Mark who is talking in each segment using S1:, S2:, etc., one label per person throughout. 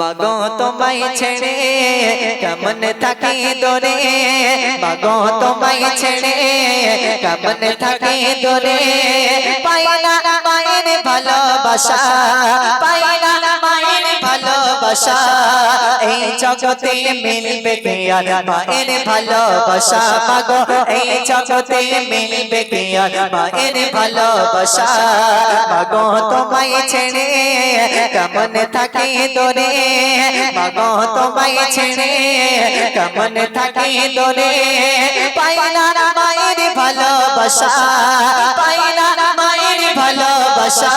S1: মাগো তোমায় ছেড়ে, কেমন থাকি দোরে? মাগো তোমায় ছেড়ে, কেমন থাকি দোরে? পাই না মায়ের ভালোবাসা পাই না মায়ের ভালোবাসা। এই জগতে মিলবে কে আর মায়ের ভালোবাসা? মাগো এই জগতে মিলবে কে আর মায়ের ভালোবাসা? মাগো তোমায় ছেড়ে কেমন থাকি দরে? মাগো তোমায় ছেড়ে কেমন থাকি দরে? পাই না মায়ের ভালোবাসা। পাই না মায়ের ভালোবাসা।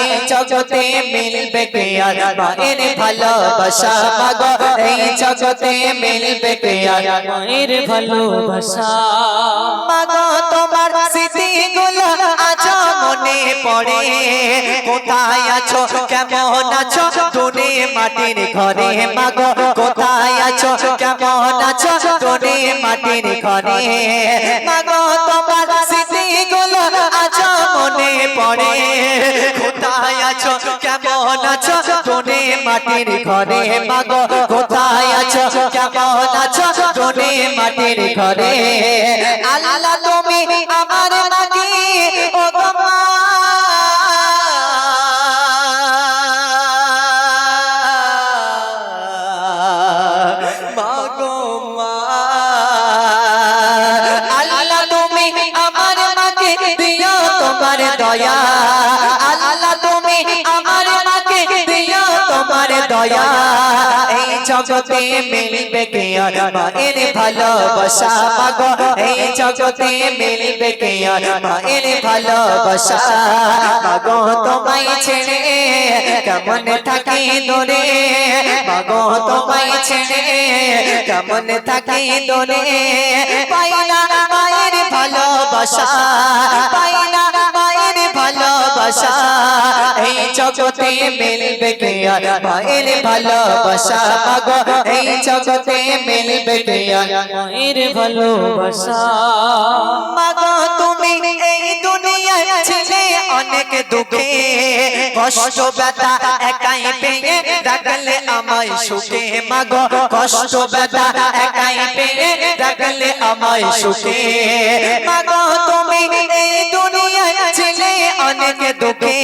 S1: এই জগতে মিলবে কে আর মায়ের ভালোবাসা? মাগো এই জগতে মিলবে কে আর
S2: মায়ের ভালোবাসা?
S1: মাগো তোমার স্মৃতিগুলো আজ মনে পড়ে। কোথায় আছো? কেমন আছো? তুমি মাটির ঘরে। মাগো কোথায় আছো? কেমন আছো? তুমি মাটির ঘরে। মাগো তোমার স্মৃতিগুলো আজ মনে পড়ে? কোথায় আছো? কেমন আছো? তুমি মাটির ঘরে। মাগো, কোথায় আছো? কেমন আছো? তুমি মাটির ঘরে। আল্লাহ তুমি আমার মাটি। ও গো দয়া, এই জগতে মিলবে কে আর মায়ের ভালোবাসা মাগো, এই জগতে মিলবে কে আর মায়ের ভালোবাসা মাগো, তোমায় ছেড়ে কেমন থাকি দূরে? মাগো, তোমায় ছেড়ে কেমন থাকি দূরে? পাই না মায়ের ভালোবাসা পাই না মায়ের ভালোবাসা। এই জগতে মিলবে কে? আর মায়ের ভালোবাসা। ছিলে অনেক দুঃখে। কষ্ট, ব্যথা একাই পেয়ে রাখলে আমায় সুখে। মাগো কষ্ট, ব্যথা একাই পেয়ে রাখলে আমায় সুখে। মাগো তুমি এই অনেক দুঃখে,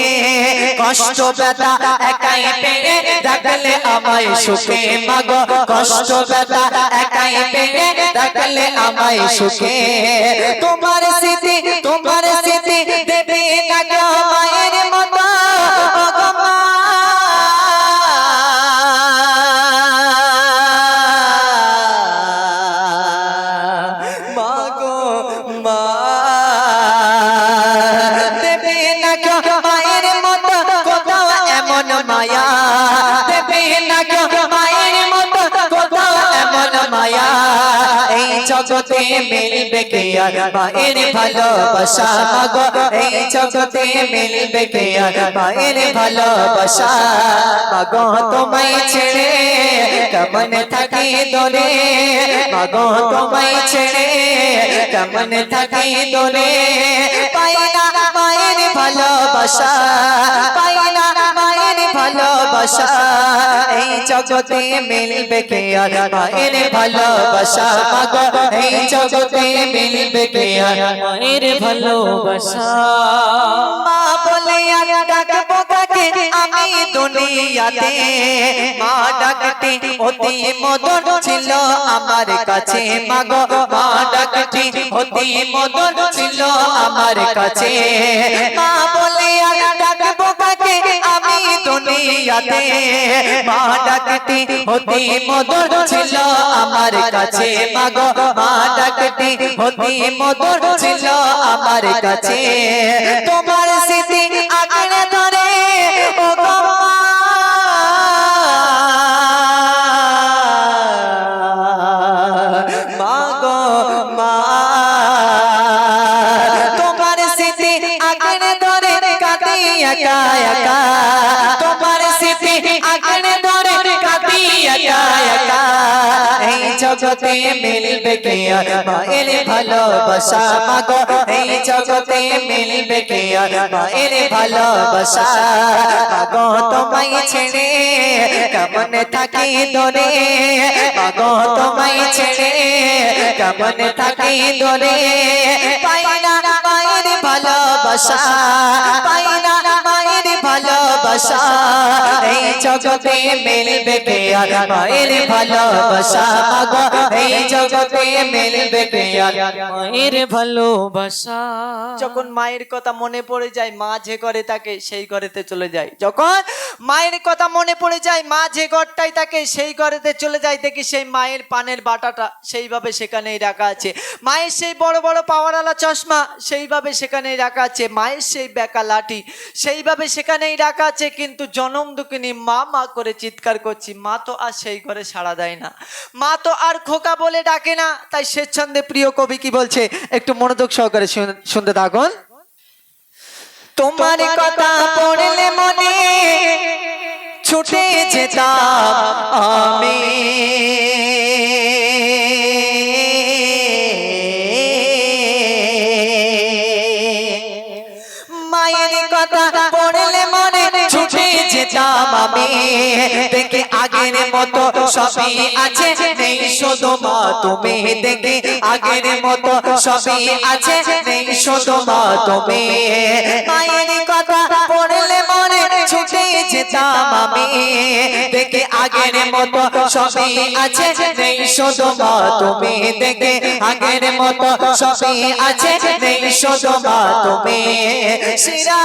S1: কষ্ট ব্যথা একাই পেয়ে রাখলে আমায় সুখে। মাগো, কষ্ট ব্যথা একাই পেয়ে রাখলে আমায় সুখে। তোমার স্মৃতি, তোমার এই জগতে মিলবে কে আর মায়ের ভালোবাসা? মাগো, এই জগতে মিলবে কে আর মায়ের ভালোবাসা? মাগো, তোমায় ছেড়ে কেমন থাকি দোরে? মাগো, তোমায় ছেড়ে কেমন থাকি দোরে? পাই না মায়ের ভালোবাসা ভালোবাসা। এই জগতে মিলবে কে আর মায়ের ভালোবাসা? মাগো, এই জগতে মিলবে কে আর
S2: মায়ের ভালোবাসা?
S1: মা বলে আর ডাকবো কাকে? আমি দুনিয়াতে। মা ডাকটি অতি মধুর ছিল আমার কাছে। মাগো, মা ডাকটি অতি মধুর ছিল আমার কাছে। মা বলে আর ডাকবো কাকে? দুনিয়াতে মা ডাকটি হতি মদর ছিল আমার কাছে, মাগো মা ডাকটি হতি মদর ছিল আমার কাছে। তোমার স্মৃতি জগতে মিলবে কে? ভালোবাসা মাগো। এই জগতে মিলবে কে? ভালোবাসা মাগো। তোমায় ছেড়ে কেমন থাকি দরে? মাগো, তোমায় ছেড়ে কেমন থাকি দরে? পাই না মায়ের ভালোবাসা, পাই না মায়ের যখন মায়ের কথা মনে পড়ে যায়, মা যে ঘরে তাকে সেই ঘরেতে চলে যায়। যখন মায়ের কথা মনে পড়ে যায়, মা যে ঘরটাই তাকে সেই ঘরেতে চলে যায়, দেখি সেই মায়ের পানের বাটাটা সেইভাবে সেখানেই রাখা আছে। মায়ের সেই বড় বড় পাওয়ারওয়ালা চশমা সেইভাবে সেখানেই রাখা আছে। মায়ের সেই বেকা লাঠি সেইভাবে সেখানেই রাখা আছে। কিন্তু জনম দুঃখিনী মা মা করে চিৎকার করছি মা তো আর সেই ঘরে সাড়া দেয় না। মা তো আর খোকা বলে ডাকে না তাই স্বেচ্ছন্দে প্রিয় কবি কি বলছে? একটু মনোযোগ সহকারে শুনতে থাকুন। তোমার কথা পড়লে মনে ছুটে যেতাম আমি। আমি দেখে আগের মতো সবই আছে। নেই শুধু মা, তুমি দেখে আগের মতো সবই আছে। নেই শুধু মা, তুমি। মায়ের কথা পড়লে মনে ছুটে যেতাম আমি। দেখে আগের মতো সবই আছে। নেই শুধু তুমি। দেখে আগের মতো সবই আছে। নেই শুধু তুমি। সিরা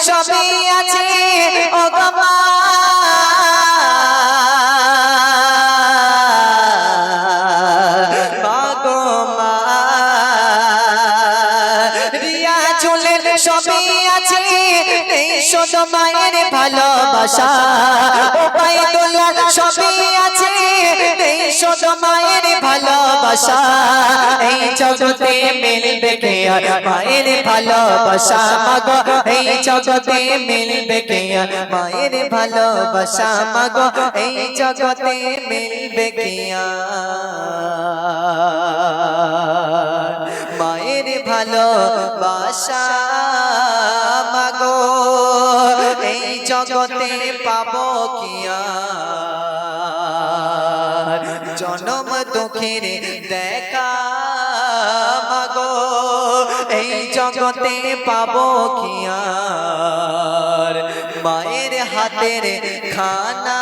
S1: সবই আছে। ও গো শুধু ভালোবাসা। ও বাইদুল্লাহ সবই আছে, এই শুধু মায়ের ভালোবাসা। এই জগতে মিলবে কে মায়ের ভালোবাসা? মাগো, এই জগতে মিলবে কে মায়ের ভালোবাসা? মাগো, এই জগতে মিলবে কে মায়ের ভালোবাসা? জগতে পাব কিয়া? জনম দুঃখের দেখা মাগো এই জগতে পাব কিয়া মায়ের হাতের খানা